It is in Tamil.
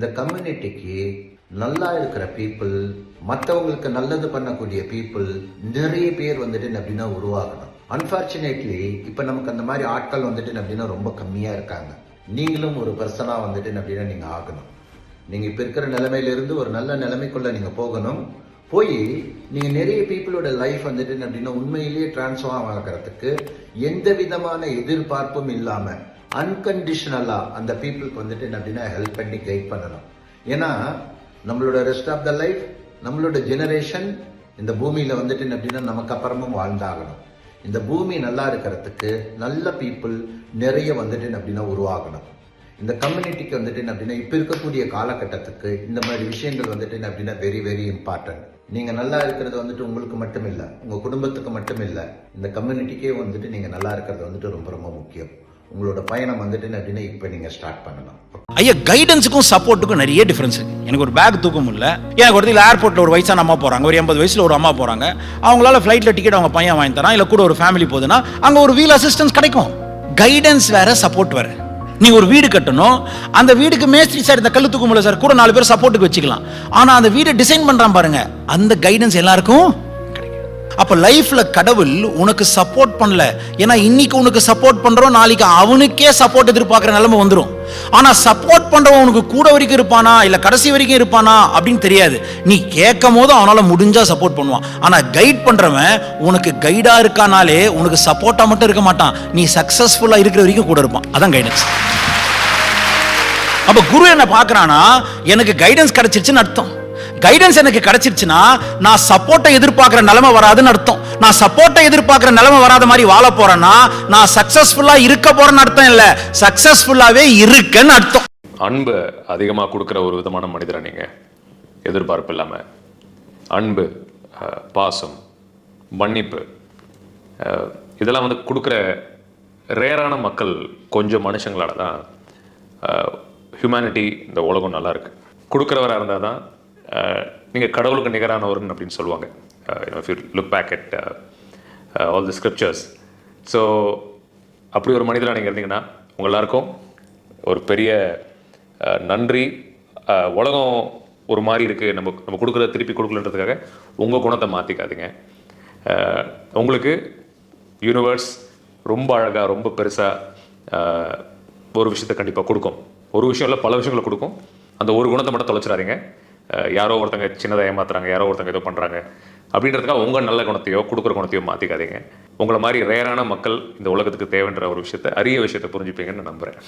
இந்த கம்யூனிட்டிக்கு நல்லா இருக்கிற பீப்புள் மற்றவங்களுக்கு நல்லது பண்ணக்கூடிய பீப்புள் நிறைய பேர் வந்துட்டு அப்படின்னா உருவாகணும். அன்ஃபார்ச்சுனேட்லி இப்போ நமக்கு அந்த மாதிரி ஆட்கள் வந்துட்டு அப்படின்னா ரொம்ப கம்மியாக இருக்காங்க. நீங்களும் ஒரு பர்சனாக வந்துட்டு அப்படின்னா நீங்கள் ஆகணும். நீங்கள் இப்போ இருக்கிற நிலைமையிலிருந்து ஒரு நல்ல நிலைமைக்குள்ளே நீங்கள் போகணும். போய் நீங்கள் நிறைய பீப்புளோட லைஃப் வந்துட்டு அப்படின்னா உண்மையிலேயே டிரான்ஸ்ஃபார்ம் ஆகிறதுக்கு எந்த விதமான எதிர்பார்ப்பும் இல்லாமல் அன்கண்டிஷனலாக அந்த பீப்புளுக்கு வந்துட்டு என்ன அப்படின்னா ஹெல்ப் பண்ணி கைட் பண்ணணும். ஏன்னா நம்மளோட ரெஸ்ட் ஆஃப் த லைஃப் நம்மளோட ஜெனரேஷன் இந்த பூமியில் வந்துட்டு என்ன அப்படின்னா நமக்கு அப்புறமும் வாழ்ந்தாகணும். இந்த பூமி நல்லா இருக்கிறதுக்கு நல்ல பீப்புள் நிறைய வந்துட்டு என்ன அப்படின்னா உருவாகணும். இந்த கம்யூனிட்டிக்கு வந்துட்டு என்ன அப்படின்னா இப்போ இருக்கக்கூடிய காலகட்டத்துக்கு இந்த மாதிரி விஷயங்கள் வந்துட்டு என்ன அப்படின்னா வெரி வெரி இம்பார்ட்டன்ட் நீங்கள் நல்லா இருக்கிறது வந்துட்டு உங்களுக்கு மட்டும் இல்லை உங்கள் குடும்பத்துக்கு மட்டும் இல்லை இந்த கம்யூனிட்டிக்கே வந்துட்டு நீங்கள் நல்லா இருக்கிறது வந்துட்டு ரொம்ப ரொம்ப முக்கியம். உங்களோட பயணம் வந்துட்டு அப்படின்னா இப்போ நீங்கள் ஸ்டார்ட் பண்ணணும். ஐயா கைடன்ஸுக்கும் சப்போர்ட்டுக்கும் நிறைய டிஃபரன்ஸ் இருக்கு. எனக்கு ஒரு பேக் தூக்கம் இல்லை எனக்கு ஒரு இடத்துல ஏர்போர்ட்டில் ஒரு வயசான அம்மா போகிறாங்க ஒரு எண்பது வயசில் ஒரு அம்மா போகிறாங்க அவங்களால ஃப்ளைட்டில் டிக்கெட் அவங்க பையன் வாங்கி தரான். இல்லை கூட ஒரு ஃபேமிலி போகுதுன்னா அங்கே ஒரு வீல் அசிஸ்டன்ஸ் கிடைக்கும். கைடன்ஸ் வேற சப்போர்ட் வேற. நீங்கள் ஒரு வீடு கட்டணும். அந்த வீடுக்கு மேஸ்திரி சார் இந்த கல் தூக்க முடியல சார் கூட நாலு பேர் சப்போர்ட்டுக்கு வச்சுக்கலாம். ஆனா அந்த வீடை டிசைன் பண்றான் பாருங்க. அந்த கைடன்ஸ் எல்லாருக்கும் அப்ப லைஃப்ல கடவுள் உனக்கு சப்போர்ட் பண்ணல. ஏன்னா இன்னைக்கு உனக்கு சப்போர்ட் பண்றோம் நாளைக்கு அவனுக்கே சப்போர்ட் எதிர்பார்க்குற நிலைமை வந்துடும் ஆனா சப்போர்ட் பண்றவன் உனக்கு கூட வரைக்கும் இருப்பானா? இல்ல கடைசி வரைக்கும் இருப்பானா? அப்படின்னு தெரியாது. நீ கேட்கும் போது அவனால முடிஞ்சா சப்போர்ட் பண்ணுவான். ஆனா கைட் பண்றவன் உனக்கு கைடா இருக்கானாலே உனக்கு சப்போர்ட்டா மட்டும் இருக்க மாட்டான். நீ சக்சஸ்ஃபுல்லா இருக்கிற வரைக்கும் கூட இருப்பான். அதான் கைடன்ஸ் அப்ப குரு என்ன பார்க்கறானா எனக்கு கைடன்ஸ் கிடைச்சிருச்சுன்னு அர்த்தம். கைடன்ஸ் எனக்கு கிடைச்சிருச்சுன்னா நான் சப்போர்ட்டை எதிர்பார்க்குற நிலைமை வராதுன்னு அர்த்தம். நான் சப்போர்ட்டை எதிர்பார்க்குற நிலைமை வராத மாதிரி வாழ போறேன்னா நான் சக்சஸ்ஃபுல்லாக இருக்க போறேன்னு அர்த்தம் இல்லை. சக்சஸ்ஃபுல்லாகவே இருக்கேன்னு அர்த்தம். அன்பு அதிகமாக கொடுக்குற ஒரு விதமான மனிதரை நீங்கள் எதிர்பார்ப்பு இல்லாமல் அன்பு பாசம் மன்னிப்பு இதெல்லாம் வந்து கொடுக்குற ரேரான மக்கள் கொஞ்சம் மனுஷங்களால தான் ஹியூமனிட்டி இந்த உலகம் நல்லா இருக்கு. கொடுக்குறவராக இருந்தால் தான் நீங்கள் கடவுளுக்கு நிகரானவர்னு அப்படின்னு சொல்லுவாங்க. If you look back at all the scriptures so அப்படி ஒரு மனிதராக நீங்கள் இருந்தீங்கன்னா உங்கள் எல்லாருக்கும் ஒரு பெரிய நன்றி. உலகம் ஒரு மாதிரி இருக்குது நம்ம நம்ம கொடுக்குறத திருப்பி கொடுக்கலன்றதுக்காக உங்கள் குணத்தை மாற்றிக்காதீங்க உங்களுக்கு யூனிவர்ஸ் ரொம்ப அழகாக ரொம்ப பெருசாக ஒரு விஷயத்தை கண்டிப்பாக கொடுக்கும். ஒரு விஷயம் இல்லை பல விஷயங்களை கொடுக்கும். அந்த ஒரு குணத்தை மட்டும் தொலைச்சிடாதீங்க. யாரோ ஒருத்தங்க சின்னதாக ஏமாத்துறாங்க யாரோ ஒருத்தங்க ஏதோ பண்ணுறாங்க அப்படின்றதுக்காக உங்கள் நல்ல குணத்தையோ கொடுக்குற குணத்தையோ மாற்றிக்காதீங்க உங்களை மாதிரி ரேரான மக்கள் இந்த உலகத்துக்கு தேவைன்ற ஒரு விஷயத்தை அரிய விஷயத்தை புரிஞ்சுப்பீங்கன்னு நம்புகிறேன்